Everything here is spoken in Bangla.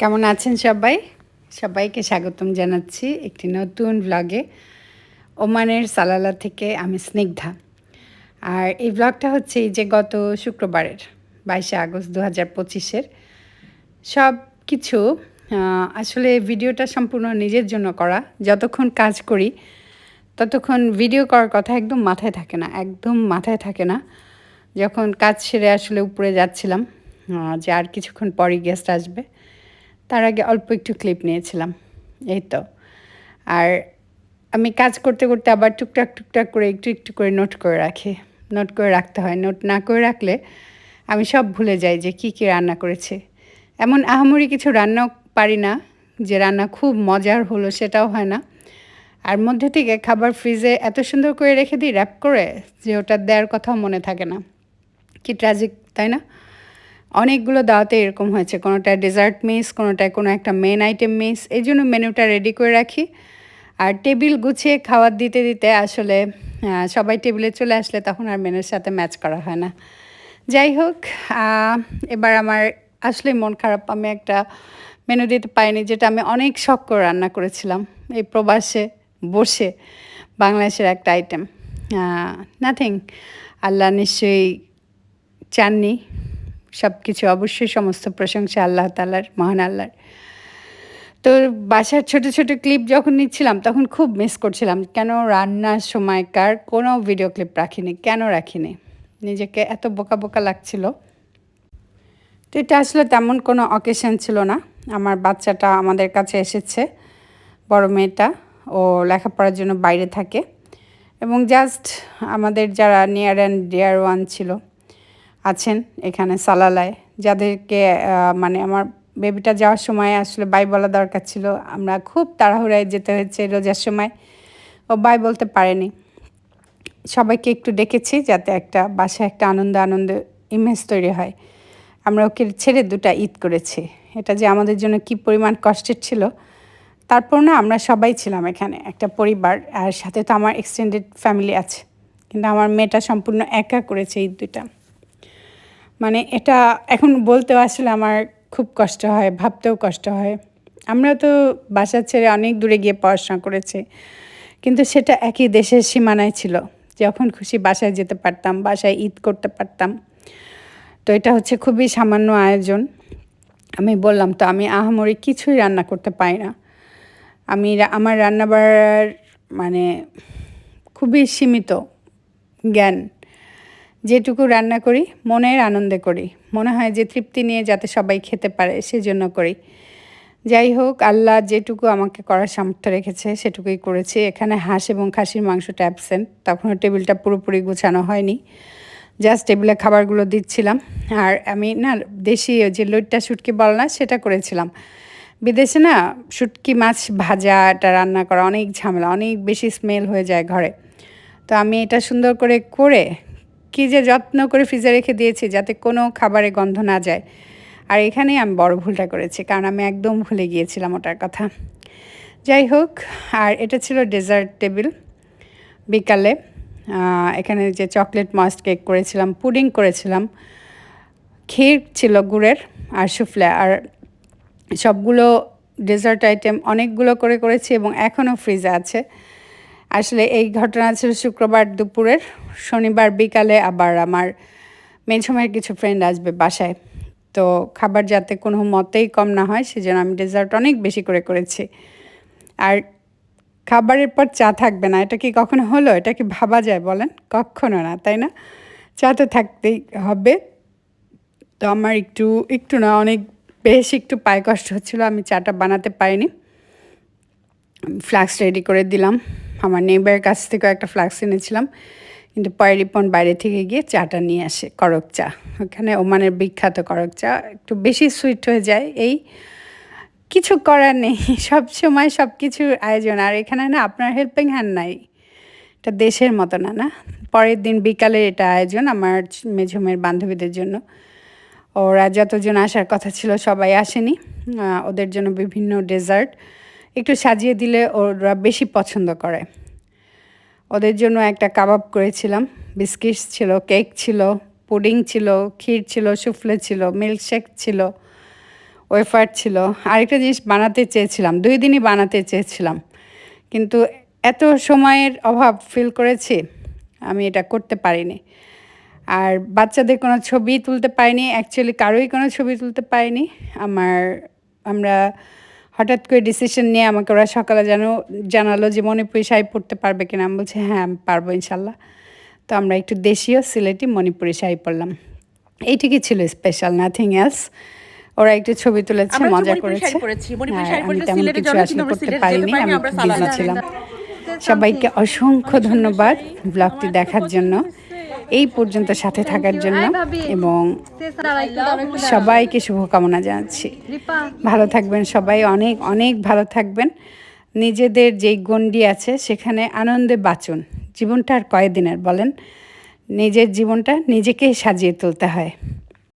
কেমন আছেন সবাই? সবাইকে স্বাগতম জানাচ্ছি একটি নতুন ব্লগে ওমানের সালালা থেকে আমি স্নিগ্ধা। আর এই ব্লগটা হচ্ছে যে গত শুক্রবারের বাইশে আগস্ট দু হাজার পঁচিশের। সব কিছু আসলে ভিডিওটা সম্পূর্ণ নিজের জন্য করা। যতক্ষণ কাজ করি, ততক্ষণ ভিডিও করার কথা একদম মাথায় থাকে না, একদম মাথায় থাকে না। যখন কাজ সেরে আসলে উপরে যাচ্ছিলাম যে আর কিছুক্ষণ পরই গেস্ট আসবে। তার আগে অল্প একটু ক্লিপ নিয়েছিলাম, এই তো। আর আমি কাজ করতে করতে আবার টুকটাক টুকটাক করে একটু একটু করে নোট করে রাখি। নোট করে রাখতে হয় নোট না করে রাখলে আমি সব ভুলে যাই যে কি কি রান্না করেছে। এমন আহামরি কিছু রান্নাও পারি না, যে রান্না খুব মজার হলো সেটাও হয় না। আর মধ্যে থেকে খাবার ফ্রিজে এত সুন্দর করে রেখে দিই র্যাপ করে, যে ওটা দেওয়ার কথাও মনে থাকে না। কি ট্র্যাজিক তাই না? অনেকগুলো দাওয়াতে এরকম হয়েছে। কোনোটায় ডেজার্ট মিস কোনোটায় কোনো একটা মেন আইটেম মিস এই জন্য মেনুটা রেডি করে রাখি। আর টেবিল গুছিয়ে খাবার দিতে দিতে আসলে সবাই টেবিলে চলে আসলে তখন আর মেনুর সাথে ম্যাচ করা হয় না। যাই হোক এবার আমার আসলে মন খারাপ। আমি একটা মেনু দিতে পারিনি যেটা আমি অনেক শখ করে রান্না করেছিলাম। এই প্রবাসে বসে বাংলাদেশের একটা আইটেম নাথিং আল্লাহ নিশ্চয়ই চাননি। সব কিছু অবশ্যই সমস্ত প্রশংসা আল্লাহ তালার মহান আল্লাহর। তো বাসার ছোট ছোট ক্লিপ যখন নিচ্ছিলাম, তখন খুব মিস করছিলাম, কেন রান্নার সময়কার কোনো ভিডিও ক্লিপ রাখিনি, কেন রাখিনি? নিজেকে এত বোকা বোকা লাগছিল। তো এটা আসলে তেমন কোনো অকেশন ছিল না। আমার বাচ্চাটা আমাদের কাছে এসেছে, বড় মেয়েটা, ও লেখাপড়ার জন্য বাইরে থাকে। এবং জাস্ট আমাদের যারা নিয়ার অ্যান্ড ডিয়ার ওয়ান ছিল আছেন এখানে সালালায়, যাদেরকে মানে আমার বেবিটা যাওয়ার সময় আসলে বাই বলা দরকার ছিল। আমরা খুব তাড়াহুড়ায় যেতে হয়েছে রোজার সময়। ও বাই বলতে পারেনি। সবাইকে একটু ডেকেছি যাতে একটা বাসায় একটা আনন্দ আনন্দ ইমেজ তৈরি হয়। আমরা ওকে ছেড়ে দুটা ঈদ করেছি। এটা যে আমাদের জন্য কি পরিমাণ কষ্টের ছিল। তারপর না আমরা সবাই ছিলাম এখানে, একটা পরিবার। আর সাথে তো আমার এক্সটেন্ডেড ফ্যামিলি আছে। কিন্তু আমার মেয়েটা সম্পূর্ণ একা করেছে ঈদ দুটা মানে এটা এখন বলতেও আসলে আমার খুব কষ্ট হয়, ভাবতেও কষ্ট হয়। আমরা তো বাসা ছেড়ে অনেক দূরে গিয়ে পড়াশোনা করেছি, কিন্তু সেটা একই দেশের সীমানায় ছিল। যখন খুশি বাসায় যেতে পারতাম, বাসায় ঈদ করতে পারতাম। তো এটা হচ্ছে খুবই সামান্য আয়োজন। আমি বললাম, তো আমি আহামরি কিছুই রান্না করতে পারি না। আমি আমার রান্নাবার মানে খুবই সীমিত জ্ঞান। যেটুকু রান্না করি, মনের আনন্দে করি। মনে হয় যে তৃপ্তি নিয়ে যাতে সবাই খেতে পারে, সেজন্য করি। যাই হোক, আল্লাহ যেটুকু আমাকে করার সামর্থ্য রেখেছে, সেটুকুই করেছি। এখানে হাঁস এবং খাসির মাংসটা অ্যাবসেন্ট তখনও টেবিলটা পুরোপুরি গুছানো হয়নি। জাস্ট টেবিলে খাবারগুলো দিচ্ছিলাম। আর আমি না, দেশি যে লইট্টা শুটকি বল না, সেটা করেছিলাম। বিদেশে না, শুটকি মাছ ভাজাটা রান্না করা অনেক ঝামেলা, অনেক বেশি স্মেল হয়ে যায় ঘরে। তো আমি এটা সুন্দর করে করে কি যে যত্ন করে ফ্রিজে রেখে দিয়েছি যাতে কোনো খাবারে গন্ধ না যায়। আর এখানেই আমি বড় ভুলটা করেছি, কারণ আমি একদম ভুলে গিয়েছিলাম ওটার কথা। যাই হোক, আর এটা ছিল ডেজার্ট টেবিল বিকালে। এখানে যে চকলেট মাস্ট কেক করেছিলাম, পুডিং করেছিলাম, ক্ষীর ছিল গুড়ের আর সুফলে। আর সবগুলো ডেজার্ট আইটেম অনেকগুলো করে করেছি এবং এখনও ফ্রিজে আছে। আসলে এই ঘটনা ছিল শুক্রবার দুপুরের। শনিবার বিকালে আবার আমার মেঝমের কিছু ফ্রেন্ড আসবে বাসায়। তো খাবার যাতে কোনো মতেই কম না হয়, সেজন্য আমি ডেজার্ট অনেক বেশি করে করেছি। আর খাবারের পর চা থাকবে না, এটা কি কখনো হলো? এটা কি ভাবা যায় বলেন? কখনো না, তাই না? চা তো থাকতেই হবে। তো আমার একটু একটু না, অনেক বেশ একটু পায়ে কষ্ট হচ্ছিল, আমি চাটা বানাতে পারিনি। ফ্লাক্স রেডি করে দিলাম। আমার নেইবারের কাছ থেকেও একটা ফ্লাক্স এনেছিলাম। কিন্তু পয়রিপন বাইরে থেকে গিয়ে চাটা নিয়ে আসে, করক চা। ওখানে ওমানের বিখ্যাত করক চা, একটু বেশি সুইট হয়ে যায় এই। কিছু করার নেই, সব সময় সব কিছুর আয়োজন। আর এখানে না, আপনার হেল্পিং হ্যান্ড নাই। এটা দেশের মতো না না? পরের দিন বিকালে এটা আয়োজন আমার মেঝুমের বান্ধবীদের জন্য। ওরা যতজন আসার কথা ছিল সবাই আসেনি। ওদের জন্য বিভিন্ন ডেজার্ট একটু সাজিয়ে দিলে ওরা বেশি পছন্দ করে। ওদের জন্য একটা কাবাব করেছিলাম। বিস্কিটস ছিল, কেক ছিল, পুডিং ছিল, ক্ষীর ছিল, সুফলে ছিল, মিল্কশেক ছিল, ওয়েফার ছিল। আরেকটা জিনিস বানাতে চেয়েছিলাম, দুই দিনই বানাতে চেয়েছিলাম। কিন্তু এত সময়ের অভাব ফিল করেছি, আমি এটা করতে পারিনি। আর বাচ্চাদের কোনো ছবি তুলতে পারিনি অ্যাকচুয়ালি কারোই কোনো ছবি তুলতে পারিনি। আমার, আমরা হঠাৎ করে ডিসিশন নিয়ে আমাকে ওরা সকালে যেন জানালো যে মণিপুরি শাড়ি পরতে পারবে কিনা। আমি বলছি হ্যাঁ আমি পারব ইনশাল্লাহ। তো আমরা একটু দেশীয় সিলেটি মণিপুরি শাড়ি পরলাম। এইটুকুই ছিল স্পেশাল নাথিং এলস ওরা একটু ছবি তুলেছে মজা করেছে। আমি তেমন কিছু আসলে করতে পারিনি আমি বিজি ছিলাম। সবাইকে অসংখ্য ধন্যবাদ ব্লগটি দেখার জন্য। এই পর্যন্ত সাথে থাকার জন্য এবং সবাইকে শুভকামনা জানাচ্ছি। ভালো থাকবেন সবাই অনেক অনেক ভালো থাকবেন। নিজেদের যেই গণ্ডি আছে সেখানে আনন্দে বাঁচুন। জীবনটা আর কয়দিনের বলেন? নিজের জীবনটা নিজেকেই সাজিয়ে তুলতে হয়।